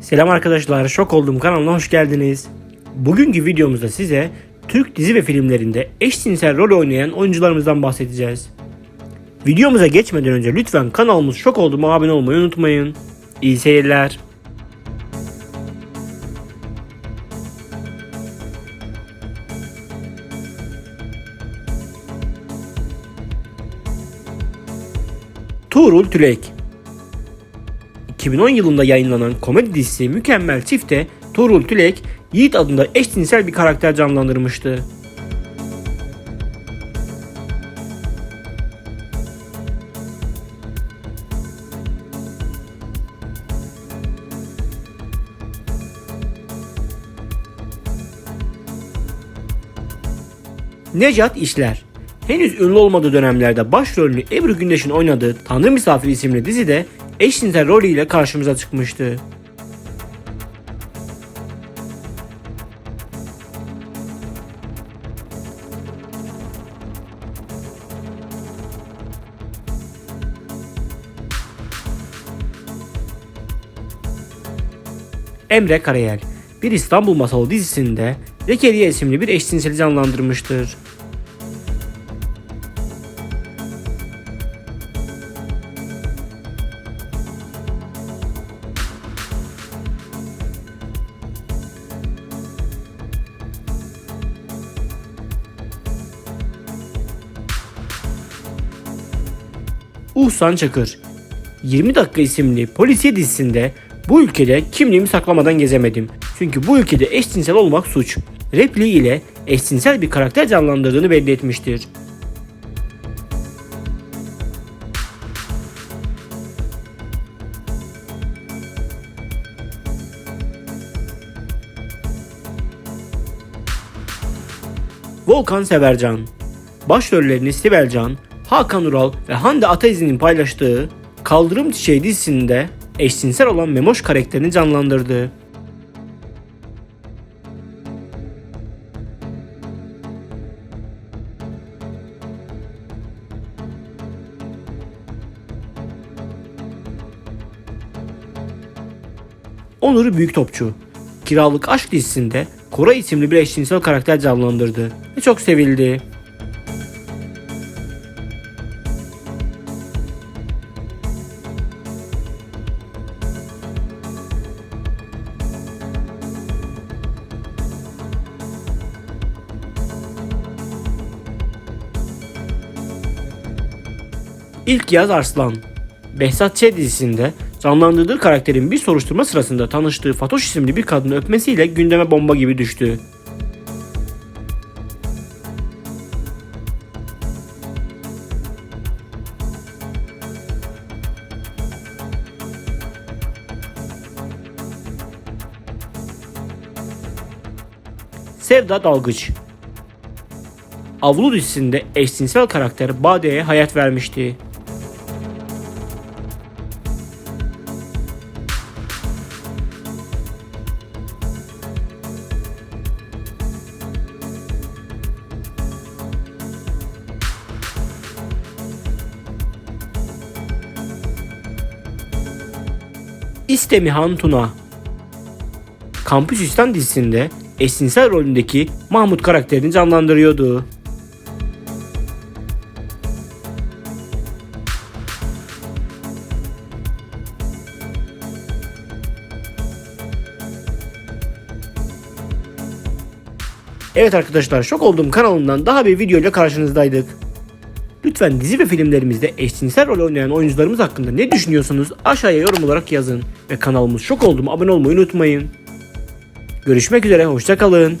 Selam arkadaşlar, Şok Oldum kanalına hoş geldiniz. Bugünkü videomuzda size Türk dizi ve filmlerinde eşcinsel rol oynayan oyuncularımızdan bahsedeceğiz. Videomuza geçmeden önce lütfen kanalımız Şok Oldum'a abone olmayı unutmayın. İyi seyirler. Tuğrul Tülek 2010 yılında yayınlanan komedi dizisi Mükemmel Çift'te Tuğrul Tülek, Yiğit adında eşcinsel bir karakter canlandırmıştı. Necat İşler Henüz ünlü olmadığı dönemlerde başrolünü Ebru Gündeş'in oynadığı Tanrı Misafiri isimli dizide eşcinsel rolüyle karşımıza çıkmıştı. Emre Karayel bir İstanbul Masalı dizisinde Zekeriya isimli bir eşcinseli canlandırmıştır. Uhsan Çakır 20 dakika isimli polisiye dizisinde bu ülkede kimliğimi saklamadan gezemedim. Çünkü bu ülkede eşcinsel olmak suç. Repliği ile eşcinsel bir karakter canlandırdığını belli etmiştir. Volkan Severcan Başrollerini Sibel Can, Hakan Ural ve Hande Ataiz'in paylaştığı Kaldırım Çiçeği dizisinde eşcinsel olan Memoş karakterini canlandırdı. Onur Büyüktopçu Kiralık Aşk dizisinde Koray isimli bir eşcinsel karakter canlandırdı ve çok sevildi. İlk Yaz Arslan Behzat Ç. dizisinde canlandırdığı karakterin bir soruşturma sırasında tanıştığı Fatoş isimli bir kadını öpmesiyle gündeme bomba gibi düştü. Sevda Dalgıç Avlu dizisinde eşcinsel karakter Bade'ye hayat vermişti. İstemihan Tuna Kampüs İstan dizisinde eşcinsel rolündeki Mahmut karakterini canlandırıyordu. Evet arkadaşlar şok olduğum kanalımdan daha bir video ile karşınızdaydık. Lütfen dizi ve filmlerimizde eşcinsel rol oynayan oyuncularımız hakkında ne düşünüyorsanız aşağıya yorum olarak yazın. Ve kanalımız şok oldum abone olmayı unutmayın. Görüşmek üzere hoşçakalın.